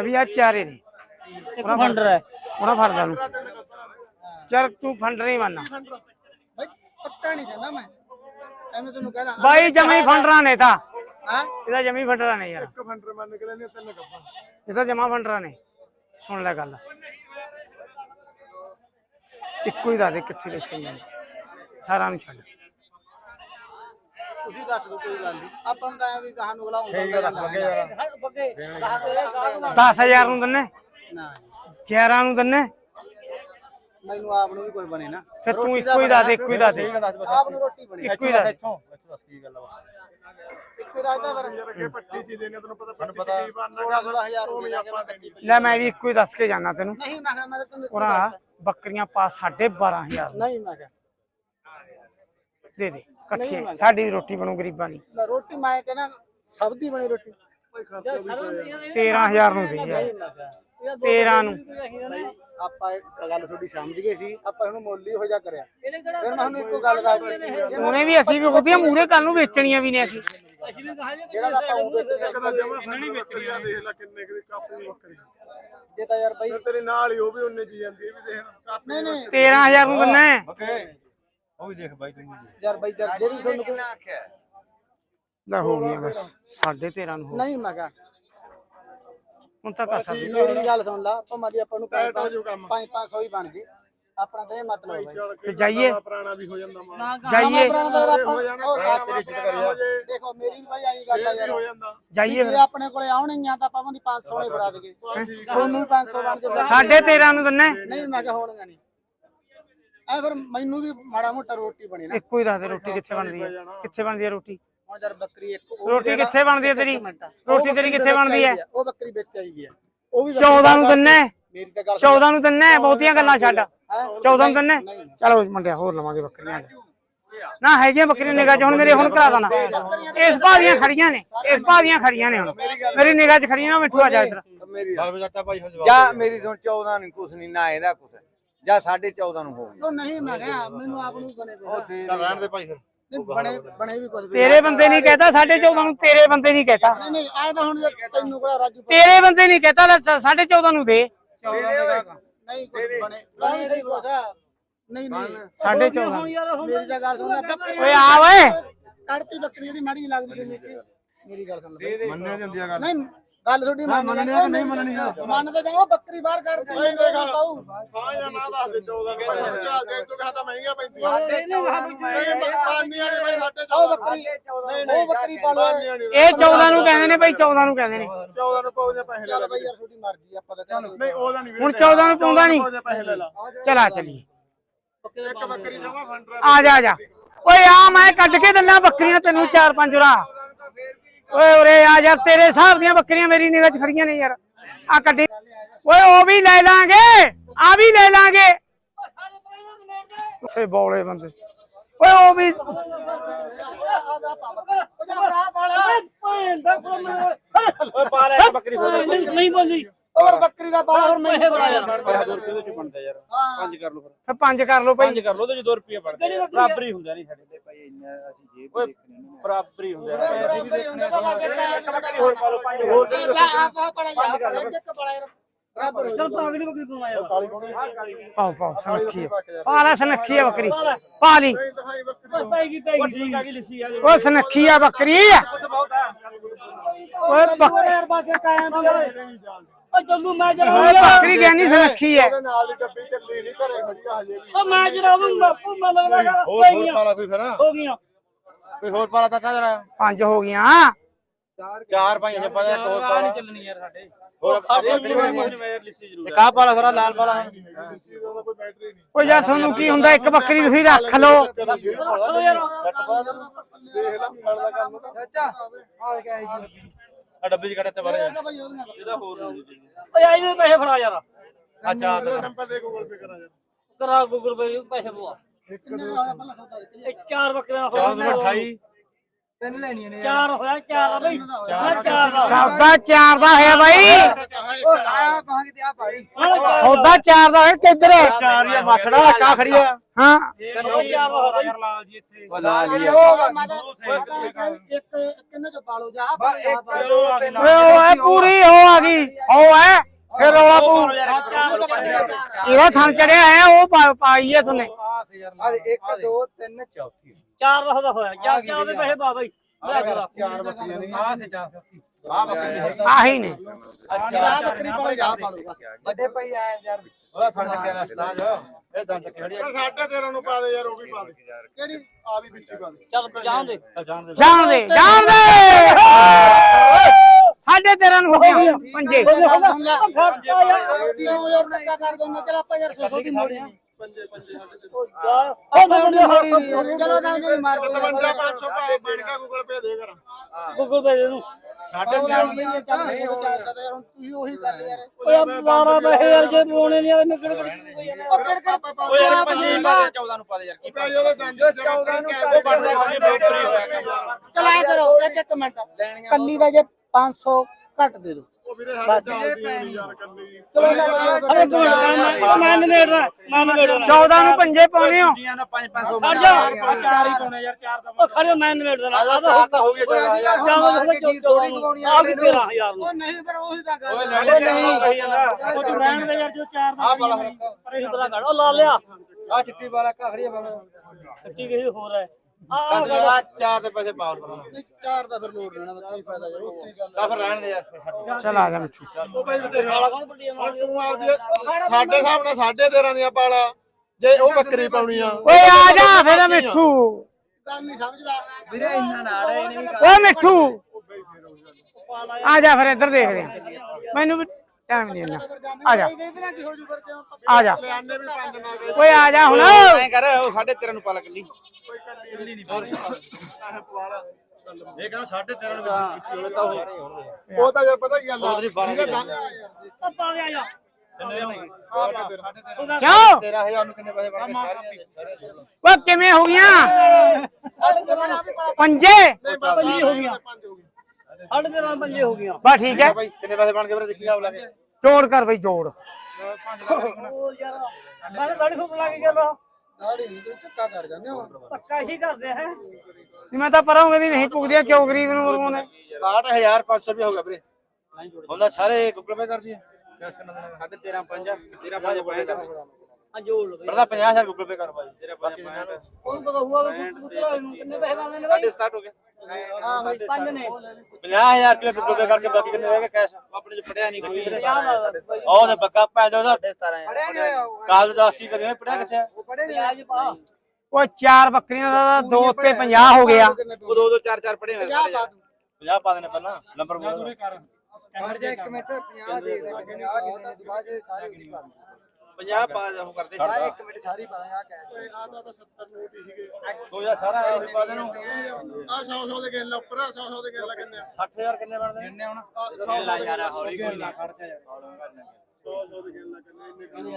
ਅਭੀ ਆ ਚਾਰੇ ਨੇ। ਇੱਕ ਫੰਡਰ ਹੈ। ਉਹਨਾਂ ਫੜਦਾ ਨੂੰ ਚਲ ਤੂੰ ਫੰਡ ਨਹੀਂ ਮੰਨਣਾ ਬਈ ਪੱਕਾ ਨਹੀਂ ਕਹਿੰਦਾ ਮੈਂ। ਐਵੇਂ ਤੈਨੂੰ ਕਹਦਾ ਬਾਈ ਜਮੀ ਫੰਡਰਾਂ ਨੇ ਤਾਂ। ਹਾਂ? ਇਹਦਾ ਜਮੀ ਫੰਡਰਾਂ ਨੇ ਯਾਰ। ਇੱਕ ਫੰਡਰ ਮੰਨ ਕੇ ਲੈਨੇ ਤਿੰਨ ਕੱਪਾਂ। ਇਹ ਤਾਂ ਜਮਾ ਫੰਡਰਾਂ ਨੇ। ਸੁਣ ਲੈ ਗੱਲ। ਇੱਕੋ ਹੀ ਦੱਸ ਦੇ ਕਿੱਥੇ ਵੇਚਣਗੇ 18 ਨੂੰ ਛੱਡ। ਤੁਸੀਂ ਦੱਸ ਦਿਓ ਕੋਈ ਗੱਲ ਨਹੀਂ। ਆਪਾਂ ਨੂੰ ਤਾਂ ਐਂ ਵੀ ਕਹਾਂ ਨੂੰ ਅਗਲਾ ਹੈ ਦੱਸ ਬੱਗੇ ਯਾਰ। ਬੱਗੇ 10000 ਨੂੰ ਦਿੰਨੇ? ਨਾ। 11 ਨੂੰ ਦਿੰਨੇ? ਮੈਨੂੰ ਆਪ ਨੂੰ ਵੀ ਕੋਈ ਬਣੇ ਨਾ। ਫਿਰ ਤੂੰ ਇੱਕੋ ਹੀ ਦੱਸ ਇੱਕੋ ਹੀ ਦੱਸ ਆਪ ਨੂੰ ਰੋਟੀ ਬਣੇ। ਇੱਕੋ ਹੀ ਦੱਸ ਇੱਥੋਂ। ਇੱਥੋਂ ਦੱਸ ਕੀ ਗੱਲ ਆ ਇੱਕੋ ਦਾ ਤਾਂ ਫਿਰ। ਅੱਗੇ ਪੱਟੀ ਚੀ ਦੇਣੇ ਤੈਨੂੰ ਪਤਾ ਤੁਹਾਨੂੰ ਪਤਾ 16 16000 ਰੁਪਏ ਦਾ ਕੇ ਕੱਚੀ ਲੈ ਮੈਂ ਵੀ ਇੱਕੋ ਹੀ ਦੱਸ ਕੇ ਜਾਣਾ ਤੈਨੂੰ। ਨਹੀਂ ਮੈਂ ਕਿਹਾ ਮੈਂ ਤਾਂ ਤੈਨੂੰ ਇੱਕੋ ਉਹਨਾਂ ਦੱਸਦਾ। ਬੱਕਰੀਆਂ ਪਾ 12500 ਨਹੀਂ ਮੈਂ ਕਿਹਾ। ਦੇ ਦੇ। ਇਕੱਠੀ। ਸਾਡੀ ਰੋਟੀ ਬਣੂ ਗਰੀਬਾਂ ਦੀ। ਲੈ ਰੋਟੀ ਮੈਂ ਕਹਿੰਦਾ ਸਭ ਦੀ ਬਣੀ ਰੋਟੀ। 13000 ਨੂੰ ਦੇ ਯਾਰ ਨਹੀਂ ਮੈਂ ਕਿਹਾ 13 ਨੂੰ। ਬਈ ਆਪਾਂ ਇੱਕ ਗੱਲ ਤੁਹਾਡੀ ਸਮਝ ਗਏ ਸੀ। ਆਪਾਂ ਇਹਨੂੰ ਮੁੱਲ ਹੀ ਹੋ ਜਾ ਕਰਿਆ। ਫਿਰ ਮੈਂ ਤੁਹਾਨੂੰ ਇੱਕੋ ਗੱਲ ਦੱਸਦੀ ਜੇ ਮੈਂ- ਉਹਨੇ ਵੀ ਅਸੀਂ ਵੀ ਉਹਦੀਆਂ ਮੂਰੇ ਕੱਲ ਨੂੰ ਵੇਚਣੀਆਂ ਵੀ ਨੇ ਅਸੀਂ। ਜਿਹੜਾ ਤਾਂ ਆਪਾਂ ਉਹ ਵੇਚਦੇ ਕਦਾ ਜਮਾ ਫੰਡੀ ਬੱਕਰੀਆਂ ਦੇਖ ਲੈ ਕਿੰਨੇ ਕਿ ਕੱਪ ਬੱਕਰੀ ਜੇ ਤਾਂ ਯਾਰ ਬਈ ਤੇਰੇ ਨਾਲ ਹੀ ਉਹ ਵੀ ਉਹਨੇ ਜੀ ਜਾਂਦੀ ਇਹ ਵੀ ਦੇਖ ਕੱਪ ਨਹੀਂ ਨਹੀਂ। 13000 ਨੂੰ ਦਿੰਨਾ ਹੈ। ਬੱਗੇ ਉਹ ਵੀ ਦੇਖ ਬਾਈ ਤੂੰ ਵੀ ਦੇਖ। ਯਾਰ ਬਈ ਯਾਰ ਜਿਹੜੀ ਤੁਹਾਨੂੰ ਕੋਈ ਲੈ ਹੋ ਗਈਆਂ ਬਸ 13.5 ਨੂੰ ਹੋ ਨਹੀਂ ਮੈਂ ਕਿਹਾ ਹੁਣ ਤਾਂ ਕਰ ਸਕਦੇ। ਮੇਰੀ ਗੱਲ ਸੁਣ ਲਾ ਭਾਵੇਂ ਦੀ ਆਪਾਂ ਨੂੰ ਟਾਈਟ ਹੋ ਜਾਊ ਕੰਮ। 5 500 ਹੀ ਬਣ ਜੇ ਆਪਣਾ ਤਾਂ ਇਹ ਮਤਲਬ ਹੈ ਚੱਲ ਕੇ ਤੇ ਜਾਈਏ? ਨਵਾਂ ਪੁਰਾਣਾ ਵੀ ਹੋ ਜਾਂਦਾ ਮਾਂ। ਜਾਈਏ। ਪੁਰਾਣਾ ਤਾਂ ਯਾਰ ਹੋ ਜਾਣਾ ਆਪਾਂ ਪੁਰਾਣਾ ਤੇਰੀ ਇੱਜ਼ਤ ਪੁਰਾਣਾ ਕਰਿਆ। ਹੋ ਜੇ। ਦੇਖੋ ਮੇਰੀ ਵੀ ਭਾਈ ਆਈ ਗੱਲ ਆ ਫੇਰ ਵੀ ਹੋ ਯਾਰ ਜਾਂਦਾ ਜਾਈਏ ਜੇ ਫਿਰ। ਆਪਣੇ ਕੋਲੇ ਆਉਣਗੀਆਂ ਤਾਂ ਆਪਾਂ ਉਹਦੀ 500 ਨੇ ਫੜਾ ਦੇਗੇ ਤੁਹਾਨੂੰ ਵੀ 500 ਬਣ ਜੇ ਫਿਰ। ਸਾਢੇ 13 ਨੂੰ ਦਿੰਨਾ। ਹੈ। ਨਹੀਂ ਮੈਂ ਕਿਹਾ ਹੋਣਗਾ ਨਹੀਂ। ਐ ਫਿਰ ਮੈਨੂੰ ਵੀ ਮਾੜਾ ਮੋਟਾ ਰੋਟੀ ਬਣੀ ਨਾ। ਇੱਕੋ ਹੀ ਦੱਸ ਦੇ ਰੋਟੀ ਕਿੱਥੇ ਬਣਦੀ ਹੈ ਕਿੱਥੇ ਬਣਦੀ ਹੈ ਰੋਟੀ? ਹੁਣ ਯਾਰ ਬੱਕਰੀ ਇੱਕ ਉਹ ਰੋਟੀ। ਕਿੱਥੇ ਬਣਦੀ ਹੈ ਤੇਰੀ? ਰੋਟੀ ਤੇਰੀ ਕਿੱਥੇ ਬਣਦੀ ਹੈ? ਉਹ ਬੱਕਰੀ ਵਿੱਚ ਆਈ ਵੀ ਹੈ ਉਹ ਵੀ 14 ਨੂੰ ਦਿੰਨਾ ਹੈ। ਮੇਰੀ ਤਾਂ ਗੱਲ 14 ਨੂੰ ਦਿੰਨਾ ਹੈ, ਬਹੁਤੀਆਂ ਗੱਲਾਂ ਛੱਡ। ਹੈਂ? 14 ਨੂੰ ਦਿੰਨਾ। ਚਲੋ ਮੁੰਡਿਆ ਹੋਰ ਲਵਾਂਗੇ ਬੱਕਰੀਆਂ। ਨਾ ਹੈਗੀਆਂ ਬੱਕਰੀਆਂ ਨਿਗਾਹ ਚ ਹੁਣ ਮੇਰੇ ਹੁਣ ਕਰਾ ਦੇਣਾ। ਇਸ ਭਾਅ ਦੀਆਂ ਖੜੀਆਂ ਨੇ ਇਸ ਭਾਅ ਦੀਆਂ ਖੜੀਆਂ ਨੇ ਹੁਣ। ਮੇਰੀ ਨਿਗਾਹ ਚ ਖੜੀਆਂ ਨਾ ਮਿੱਠੂ ਆ ਜਾ ਇੱਧਰ। ਮੇਰੀ ਜਾਂ। ਮੇਰੀ ਸੁਣ 14 ਨਹੀਂ ਕੁਛ ਨਹੀਂ ਨਾ ਇਹਦਾ ਕੁਛ। ਜਾਂ 14.5 ਨੂੰ ਹੋ ਉਹ ਨਹੀਂ ਮੈਂ ਕਿਹਾ ਮੈਨੂੰ ਆਪ ਨੂੰ ਬਣੇ ਪਏ ਚੱਲ ਰਹਿਣ ਦੇ ਭਾਈ ਫਿਰ। ਨਹੀਂ ਬਣੇ ਬਣੇ ਵੀ ਕੁਝ ਵੀ। ਤੇਰੇ ਬੰਦੇ ਨਹੀਂ ਕਹਿਤਾ 14.5 ਨੂੰ ਤੇਰੇ ਬੰਦੇ ਨਹੀਂ ਕਹਿਤਾ। ਨਹੀਂ ਨਹੀਂ ਆਏ ਤਾਂ ਹੁਣ ਤੈਨੂੰ ਕਿਹੜਾ ਰਾਜੂ ਤੇਰੇ ਬੰਦੇ ਨਹੀਂ ਕਹਿਤਾ ਲੈ 14.5 ਨੂੰ ਦੇ। ਨਹੀਂ ਕੁਝ ਬਣੇ ਬਣੇ ਵੀ ਕੁਝ ਆ। ਨਹੀਂ ਨਹੀਂ। 14.5 ਮੇਰੀ ਤਾਂ ਗੱਲ ਸੁਣ ਲੈ ਬੱਕਰੀ ਓਏ ਆ ਓਏ। ਕੱਢਤੀ ਬੱਕਰੀ ਜਿਹੜੀ ਮਾੜੀ ਲੱਗਦੀ ਮੇਰੀ ਮੇਰੀ ਗੱਲ ਸੁਣ ਲੈ। ਮੰਨਣੇ ਦੀ। ਹੁੰਦੀ ਆ ਗੱਲ। ਨਹੀਂ ਗੱਲ ਤੁਹਾਡੀ ਮੰਨ ਮੰਨਣੀ ਆ ਕਿ ਨਹੀਂ ਮੰਨਣੀ? ਆ? ਮੰਨਦੇ ਜਾਓ ਉਹ ਬੱਕਰੀ ਬਾਹਰ ਕੱਢਤੀ ਮੈਨੂੰ ਦੇਗਾ ਪਾਉ ਹਾਂ ਜਾਂ ਨਾ ਦੱਸ ਦੇ 14 ਨੂੰ ਭਾਈ ਚੱਲ ਦੇ ਤੂੰ ਕਹਤਾ ਮਹਿੰਗੀਆਂ ਪੈਂਦੀਆਂ। ਨਹੀਂ ਪਾਨੀਆਂ ਨੇ ਭਾਈ ਸਾਡੇ ਉਹ ਬੱਕਰੀ ਉਹ ਬੱਕਰੀ ਪਾ ਲਓ ਇਹ 14 ਨੂੰ ਕਹਿੰਦੇ ਨੇ ਬਈ 14 ਨੂੰ ਕਹਿੰਦੇ ਨੇ। 14 ਨੂੰ ਪਾਉਂਦੇ ਪੈਸੇ ਲੈ ਚੱਲ ਬਈ ਯਾਰ ਤੁਹਾਡੀ ਮਰਜ਼ੀ ਆਪਾਂ ਤਾਂ ਕਹਿੰਦੇ ਨਹੀਂ ਉਹਦਾ ਨਹੀਂ ਹੁਣ 14 ਨੂੰ ਪਾਉਂਦਾ ਨਹੀਂ। ਪਾਉਂਦੇ ਪੈਸੇ ਲੈ ਲਾ। ਚਲਾ ਚਲੀਏ। ਇੱਕ ਬੱਕਰੀ ਜਮਾ ਫੰਡ ਆ ਜਾ ਆ ਜਾ। ਓਏ ਆ ਮੈਂ ਕੱਢ ਕੇ ਦਿੰਦਾ ਬੱਕਰੀਆਂ ਤੈਨੂੰ ਚਾਰ ਪੰਜ ਰਾ ਓਏ ਉਰੇ ਆ ਜਾ ਤੇਰੇ ਹਿਸਾਬ ਦੀਆਂ ਬੱਕਰੀਆਂ ਮੇਰੀ ਨਿਗਾਹ 'ਚ ਖੜੀਆਂ ਨੇ ਯਾਰ। ਆ ਕੱਢੀ। ਓਏ ਉਹ ਵੀ ਲੈ ਲਾਂਗੇ ਆ ਵੀ ਲੈ ਲਾਂਗੇ। ਉੱਥੇ ਬੌਲੇ ਬੰਦੇ। ਓਏ ਉਹ ਵੀ ਪਾ ਲੈ ਬੱਕਰੀ ਨਹੀਂ ਬੋਲੀ। ਹੋਰ ਬੱਕਰੀ ਦਾ ਪਾਲਾ ਹੋਰ ਮੈਨੂੰ ਪੈਸੇ ਯਾਰ। ਬਣਾ ਪੈਸਾ 2 ਰੁਪਏ ਦੇ ਚ ਬਣਦਾ ਯਾਰ? ਹਾਂ। ਪੰਜ ਕਰ ਲਓ ਫਿਰ। ਫਿਰ ਪੰਜ ਕਰ ਲਓ ਭਾਈ। ਪੰਜ ਕਰ ਲਓ ਤੇ 2 ਰੁਪਏ ਬਣਦੇ ਬਰਾਬਰ ਹੀ ਹੁੰਦਾ ਨਹੀਂ ਸਾਡੇ ਤੇ ਭਾਈ ਇੰਨਾ ਅਸੀਂ ਜੇਬ ਓਏ, ਦੇਖਣੇ ਨੇ ਬਰਾਬਰ ਹੀ ਹੁੰਦਾ ਬਰਾਬਰ ਹੀ ਹੁੰਦਾ ਤਾਂ ਬਸ ਇੱਕ ਬੱਕਰੀ ਹੋਰ ਪਾ ਲਓ ਪੰਜ ਹੋਰ ਆਪ ਆਪ ਬੜਾ ਯਾਰ ਇੱਕ ਬੜਾ ਯਾਰ। ਬਰਾਬਰ ਹੋ ਚਲ ਜਾਊਗਾ। ਤਾਂ ਅਗਲੀ ਬੱਕਰੀ ਤੋਂ ਆਇਆ। ਕਾਲੀ ਕੋਣੀ ਪਾਓ ਪਾਓ ਸਨੱਖੀ ਹੈ ਪਾ ਲੈ ਸਨੱਖੀ ਹੈ ਬੱਕਰੀ। ਪਾ ਲਈ। ਦਿਖਾਈ ਬੱਕਰੀ ਪੈਗੀ ਪੈਗੀ ਠੀਕ ਆ ਗਈ ਲਿੱਸੀ ਆ ਓ ਸਨੱਖੀ ਆ ਬੱਕਰੀ। ਓਏ ਬੱਕ- ਯਾਰ ਬਸ ਵੀ ਯਾਰ। ਜੱਲੂ ਮੈਂ ਓਏ ਬੱਕਰੀ ਗਿਆਨੀ ਸਨੱਖੀ ਹੈ। ਉਹਦੇ ਨਾਲ ਦੀ ਡੱਬੀ ਚੱਲੀ ਨਹੀਂ ਘਰੇ ਖੜੀ ਆ ਹਜੇ ਵੀ। ਓ ਮੈਂ ਜਰਾ ਦੂੰ ਬਾਪੂ ਮੈਂ ਲੱਗਦਾ ਕਰ ਹੋਰ ਹੋਰ ਪਾਲਾ ਕੋਈ ਫਿਰ? ਹੋ ਗਈਆਂ। ਕੋਈ ਹੋਰ ਪਾਲਾ ਚਾਚਾ ਜਰਾ? ਪੰਜ ਹੋ ਗਈਆਂ। ਚਾਰ ਭਾਈ ਜੇ ਪਾਇਆ ਇੱਕ ਹੋਰ ਪਾਲਾ। ਚੱਲਣੀ ਯਾਰ ਸਾਡੇ। ਹੋਰ ਆਪਾਂ ਕਿਹੜੀ ਬਣੀ ਮੈਂ ਲਿੱਸੀ ਜ਼ਰੂਰ ਇੱਕ ਆ ਪਾਲਾ ਫਿਰ ਆਹ ਲਾਲ ਪਾਲਾ ਕਿਸੇ ਦਾ ਕੋਈ ਬੈਟਰੀ ਨਹੀਂ ਓ ਯਾਰ ਤੁਹਾਨੂੰ ਕੀ ਹੁੰਦਾ ਇੱਕ ਬੱਕਰੀ ਤੁਸੀਂ ਰੱਖ ਲਓ। ਓ ਯਾਰ। ਦੇਖ ਲੈ ਮਿਲਦਾ ਕੰਮ ਚਾਚਾ ਆ ਗਿਆ ਜੀ। ਆ ਡੱਬੇ ਚ ਕੱਢ ਤੇ ਬਾਰੇ ਇਹਦਾ ਭਾਈ ਹੋਰ ਓਏ ਆਈ ਨੇ ਪੈਸੇ ਫੜਾ ਯਾਰ। ਦਾ ਨੰਬਰ ਦੇ ਗੂਗਲ ਪੇ ਕਰਾ ਯਾਰ। ਕਰਾ ਗੂਗਲ ਪੇ ਪੈਸੇ ਪਵਾ। ਦਾ ਹੋਇਆ? ਦੇ ਇਹ ਚਾਰ ਬੱਕਰੀਆਂ ਚਾਰ ਹੋਈਆਂ ਦੋ 28 ਤਿੰਨ ਲੈਣੀਆਂ ਨੇ ਚਾਰ ਹੋਇਆ ਚਾਰ ਆ ਬਈ ਚਾਰ ਚਾਰ ਦਾ। ਸੌਦਾ ਚਾਰ ਦਾ ਹੈ ਬਾਈ ਆ ਪਾਹ ਕੇ ਤੇ ਆ ਪਾੜੀ ਸੌਦਾ ਚਾਰ ਦਾ ਹੈ ਕਿੱਧਰ? ਚਾਰ ਹੀ ਆ ਮਾਸੜਾ ਕਾ ਖੜੀ ਆ। ਹਾਂ। ਯਾਰ ਹੋ ਲਾਲ ਜੀ ਇੱਥੇ ਉਹ ਲਾ ਜੀ ਇੱਕ ਕਿੰਨੇ ਚ ਪਾਲੋ ਜਾ ਓਏ ਉਹ ਹੈ ਪੂਰੀ ਉਹ ਆ ਗਈ ਉਹ ਹੈ ਫਿਰ ਰੌਲਾ ਪੂ ਇਹਦਾ ਥਣ ਚੜਿਆ ਹੈ ਉਹ ਪਾ- ਪਾਈ ਹੈ ਤੁਨੇ ਆ ਸੀ ਯਾਰ ਲਾਲ। 1 2 3 ਚੌਥੀ ਚਾਰ ਦਾ ਦਾ ਹੋਇਆ ਚਾਰ ਚਾਰ ਦੇ ਪੈਸੇ ਪਾ ਬਈ ਲੈ ਜਰਾ ਚਾਰ ਬੱਕਰੀਆਂ ਨੇ। ਆ ਸੀ ਚਾਰ ਸੌ ਆ ਬੱਕਰੀ ਆਹੀ ਨੇ ਚਾਰ ਬੱਕਰੀ ਪਾਲੋ ਜਾ ਪਾਲੋ ਵੱਡੇ ਪਈ ਆਏ ਯਾਰ। ਉਹਦਾ ਥਣ ਚੱਕਿਆ ਵਸਤਾ ਜੋ ਇਹ ਦੰਦ ਖੜੀ ਪਰ ਸਾਢੇ 13 ਨੂੰ ਪਾ ਦੇ ਯਾਰ ਉਹ ਵੀ ਪਾ ਦੇ। ਕਿਹੜੀ? ਆ ਵੀ ਵਿੱਚੀ ਪਾ ਦੇ। ਚੱਲ ਜਾਣ ਦੇ ਜਾਣ ਦੇ ਜਾਣ ਦੇ ਜਾਣ ਦੇ ਸਾਡੇ ਤੇਰਾਂ ਨੂੰ ਹੋ ਗਿਆ ਪੰਜੇ ਖਰਚਾ ਯਾਰ ਕਿਉਂ ਯਾਰ ਨੱਕਾ ਕਰ ਦੋਗੇ ਚਲ ਆਪਾਂ ਯਾਰ ਸੋਸੋ ਦੀ ਮੋੜੀ ਨਹੀਂ ਉਹ ਨਹੀਂ ਯਾਰ। ਚਲੋ ਨਾ ਉਹਨੂੰ ਮਾਰ 57 500 ਪਾ ਬਣ ਕੇ ਗੂਗਲ ਪੇ ਦੇ ਕਰ ਗੂਗਲ ਪੇ ਦੇ ਨੂੰ ਸਾਡੇ ਚੱਲ ਨਹੀਂ ਹੋ ਚੱਲਦਾ ਯਾਰ ਹੁਣ ਤੁਸੀਂ ਉਹੀ ਗੱਲ ਯਾਰ। ਓਏ ਮਾਰਾ ਪੈਸੇ ਯਾਰ ਜੇ ਪਾਉਣੇ ਨਹੀਂ ਯਾਰ ਇਹਨੂੰ ਕਿਹੜੇ ਕਿਹੜੇ ਉਹ ਕਿੜ ਕਿੜ ਓਏ ਯਾਰ ਪੰਜੀ ਪਾ ਦੇ 14 ਨੂੰ ਪਾ ਦੇ ਯਾਰ ਕੀ ਪਾ ਉਹਦੇ ਦੰਦ ਜਿਹੜਾ ਕੈਸ਼ ਬਣਦਾ ਚਲਾਇਆ ਕਰੋ ਇੱਕ ਇੱਕ ਮਿੰਟ। ਕੱਲੀ ਦਾ ਜੇ 500 ਘੱਟ ਦੇ ਦਿਓ। ਉਹ ਵੀਰੇ ਸਾਡੇ ਚੱਲਦੀ ਨਹੀਂ ਯਾਰ ਕੰਨੀ ਚਲੋ ਨਾ ਅਰੇ ਤੂੰ ਮੈਂ ਮੈਂ ਨਵੇੜਨਾ ਮੈਂ ਨਵੇੜਨਾ 14 ਨੂੰ ਪੰਜੇ ਪਾਉਣੇ ਹੋ। ਖੜ ਜਾ। ਚਾਰ ਹੀ ਪਾਉਣੇ ਯਾਰ ਚਾਰ ਦਾ ਉਹ ਖੜਿਓ ਮੈਂ ਨਵੇੜਨਾ ਆ ਚਾਰ ਤਾਂ ਹੋ ਗਈ ਚਲ ਯਾਰ ਆ ਵੀ ਤੇਰਾ ਯਾਰ ਨੂੰ। ਉਹ ਨਹੀਂ ਫਿਰ ਉਹੀ ਤਾਂ ਗੱਲ ਓਏ ਹੈ। ਲੈਣੀ ਉਹ ਤੂੰ ਰਹਿਣ ਦੇ ਯਾਰ ਜੋ ਚਾਰ ਦਾ ਆ ਪਾਲਾ ਪਰੇ ਬਲਾ ਕੱਢ ਉਹ ਲਾ ਲਿਆ। ਆ ਚਿੱਟੀ ਵਾਲਾ ਕਾਖੜੀ ਬਾਬਾ। ਛੱਟੀ ਕਿਸੇ ਹੋਰ ਹੈ। ਆਹ ਚਾਰ ਦੇ ਪੈਸੇ ਪਾਉ ਨਹੀਂ, ਚਾਰ ਦਾ ਫਿਰ ਲੋਡ ਲੈਣਾ ਕੀ ਫਾਇਦਾ ਯਾਰ ਉੱਤੀ ਗੱਲ ਤਾਂ ਫਿਰ ਰਹਿਣ ਦੇ ਯਾਰ ਚਲ ਆ ਜਾ ਮਿੱਠੂ ਉਹ ਬਾਈ ਦੇਖ ਵਾਲਾ ਕੌਣ ਵੱਡੀ ਹੁਣ ਤੂੰ ਆਪਦੀ ਸਾਡੇ ਹਿਸਾਬ ਨਾਲ ਸਾਢੇ 13 ਦੀਆਂ ਪਾਲਾ। ਜੇ ਉਹ ਬੱਕਰੀ ਪਾਉਣੀ ਆ। ਓਏ ਆ ਜਾ ਫਿਰ ਮਿੱਠੂ। ਗੱਲ ਨਹੀਂ ਸਮਝਦਾ। ਵੀਰੇ ਇੰਨਾ ਨਾੜ ਹੈ ਮਿੱਠੂ। ਆ ਜਾ ਫਿਰ ਇੱਧਰ ਦੇਖਦੇ ਮੈਨੂੰ ਵੀ ਟਾਈਮ ਨਹੀਂ ਇੰਨਾ ਆ ਜਾ। ਆ ਜਾ। ਓਏ ਆ ਜਾ ਹੁਣ। ਕਰ ਉਹ 13.5 ਨੂੰ ਪਾ ਕੱਲੀ ਇਹ ਕਹਿੰਦਾ 13.5 ਨੂੰ ਵਿੱਚ ਸਾਰੇ ਹੋਣਗੇ। ਉਹ ਤਾਂ ਯਾਰ ਪਤਾ ਕੀ ਗੱਲ ਆ ਉਹਦੀ ਬਾਰਾਂ ਜਿਹਦੇ ਦੀ ਦੰਦ ਉਹ ਪਾ ਗਿਆ ਜਾ। ਕਿੰਨੇ ਹੋਣਗੇ ਕਿਉਂ? 13000 ਨੂੰ ਕਿੰਨੇ ਪੈਸੇ ਬਣ ਗਏ ਸਾਰੇ ਕਿਵੇਂ ਹੋ ਗਈਆਂ? ਪੰਜੇ? ਪੰਜੀ ਹੋ ਗਈਆਂ। ਸਾਢੇ ਤੇਰਾਂ ਪੰਜੇ ਹੋ ਗਈਆਂ। ਬਸ ਠੀਕ ਹੈ। ਭਾਈ ਕਿੰਨੇ ਪੈਸੇ ਬਣ ਗਏ ਵੀਰੇ? ਦੇਖੀ ਆਪ ਲਾ ਕੇ। ਜੋੜ ਕਰ ਬਈ ਜੋੜ। ਉਹ ਯਾਰ ਮੈਂ ਤਾਂ ਦਾੜੀ ਸੁੱਟ ਲਾ ਕੇ ਗਿਆ ਵਾ। ਦਾੜੀ ਨਹੀਂ ਤੂੰ ਧੱਕਾ ਕਰ ਜਾਂਦੇ ਹੋ। ਪੱਕਾ ਹੀ ਕਰਦੇ ਹੈ। ਨਹੀਂ ਮੈਂ ਤਾਂ ਪਰਾਂਗੇ ਦੀ ਨਹੀਂ ਪੁੱਗਦੀਆਂ ਕਿਉਂ ਗਰੀਬ ਨੂੰ ਮਰਵਾਉਣੇ 67500 ਰੁਪਏ ਹੋ ਗਿਆ ਵੀਰੇ। ਹੁੰਦਾ ਸਾਰੇ ਗੂਗਲ ਪੇ ਕਰ ਦਈਏ। ਕੈਸ਼ ਕਰਨਾ ਦੇਣਾ ਸਾਢੇ 13 5 13 5 ਪਾਏਗਾ ਆ ਜੋੜ ਲਓ ਬਈ ਪੜਦਾ 50000 ਗੂਗਲ ਪੇ ਕਰ ਭਾਈ ਬਾਕੀ ਇਹਨਾਂ ਨੂੰ ਉਹਨੂੰ ਪਤਾ ਹੋਊਗਾ ਕਿ ਪੁੱਤਰਾ ਨੂੰ ਕਿੰਨੇ ਪੈਸੇ ਲਾਉਂਦੇ ਨੇ ਬਾਈ ਸਟਾਰਟ ਹੋ ਗਿਆ ਹਾਂ ਬਾਈ ਪੰਜ ਨੇ 50000 ਰੁਪਏ ਗੂਗਲ ਪੇ ਕਰਕੇ ਬਾਕੀ ਕਿੰਨੇ ਰਹਿ ਗਏ ਕੈਸ਼ ਆਪਣੇ ਚ ਪੜਿਆ ਨਹੀਂ ਕੋਈ ਪੰਜਾਹ ਦਾ ਬਾਈ ਉਹ ਤੇ ਬੱਕਾ ਭੈਣ ਦਾ ਉਹਦਾ 17000 ਕਾਲ ਦਾ 10 ਕੀ ਕਰਿਆ ਪੜਿਆ ਕਿੱਥੇ ਆ? ਪਿਆਜ ਪਾ ਉਹ ਚਾਰ ਬੱਕਰੀਆਂ ਦਾ 2 ਤੇ 50 ਹੋ ਗਿਆ ਉਹ ਦੋ ਦੋ ਚਾਰ ਚਾਰ ਪੜੇ ਹੋਏ ਸਾਰੇ ਯਾਰ। 50 ਪਾ ਦੇਣੇ ਪਹਿਲਾਂ ਨੰਬਰ ਬੋਲ ਪੂਰੇ ਕਰ ਖੜ ਜਾ ਇੱਕ ਮਿੰਟ 50 ਦੇ ਦੇ 50 ਕਿੰਨੇ ਦੀ ਬਾਅਦ ਇਹ ਸਾਰੇ ਉੱਤੇ ਪਾ 50 ਪਾ ਉਹ ਕਰਦੇ ਆ ਇੱਕ ਮਿੰਟ ਸਾਰੀ ਪਾ ਆ ਕਹਿ ਆ ਤਾਂ 70 ਨੋਟ ਹੀ ਸੀਗੇ ਤੂੰ ਯਾਰ ਸਾਰਾ ਇਹ ਵੀ ਪਾ ਦੇ ਨੂੰ ਆ 100 100 ਦੇ ਗਿਣ ਲਾ ਉੱਪਰ 100 100 ਦੇ ਗਿਣ ਲਾ ਕਿੰਨੇ ਆ 60000 ਕਿੰਨੇ ਬਣਦੇ ਨੇ ਕਿੰਨੇ ਹੁਣ ਆਹ, ਸੌ ਸੌ ਦੇ ਗਿਣ ਲਾ, ਹੌਲੀ ਕੋਈ ਨਾ ਖੜ ਜਾ ਯਾਰ 100 100 ਦੇ ਗਿਣ ਲਾ ਕਿੰਨੇ ਇੰਨੇ ਕਿੰਨੇ